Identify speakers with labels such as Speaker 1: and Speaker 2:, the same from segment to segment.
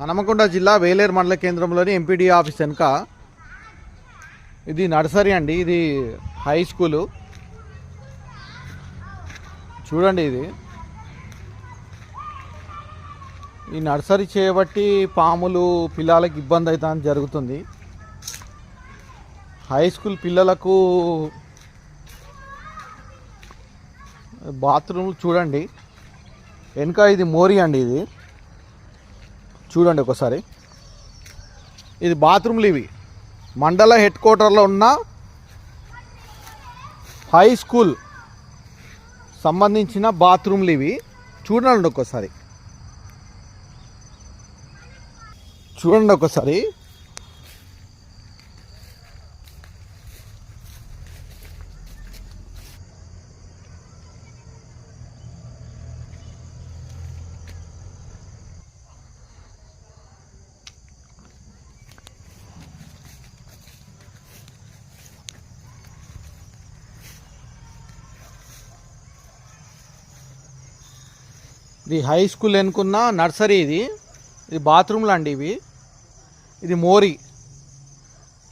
Speaker 1: హనమకొండ జిల్లా వేలేరు మండల కేంద్రంలోని ఎంపీడీ ఆఫీస్ వెనుక ఇది నర్సరీ అండి ఇది హై స్కూలు. చూడండి ఇది. ఈ నర్సరీ చేయబట్టి పాములు పిల్లలకు ఇబ్బంది అవుతా జరుగుతుంది. హై స్కూల్ పిల్లలకు బాత్రూమ్ చూడండి. వెనుక ఇది మోరీ అండి ఇది. చూడండి ఒకసారి. ఇది బాత్రూమ్లు ఇవి మండల హెడ్ క్వార్టర్లో ఉన్న హై స్కూల్ సంబంధించిన బాత్రూమ్లు ఇవి చూడండి ఒకసారి. చూడండి ఒకసారి. ఇది హై స్కూల్ ఎన్నుకున్న నర్సరీ ఇది. ఇది బాత్రూమ్లు అండి ఇవి. ఇది మోరీ.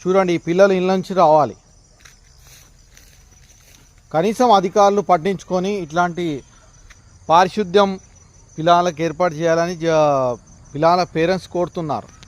Speaker 1: చూడండి ఈ పిల్లలు ఇళ్ళ నుంచి రావాలి. కనీసం అధికారులు పట్టించుకొని ఇట్లాంటి పారిశుద్ధ్యం పిల్లలకు ఏర్పాటు చేయాలని జ- పిల్లల పేరెంట్స్ కోరుతున్నారు.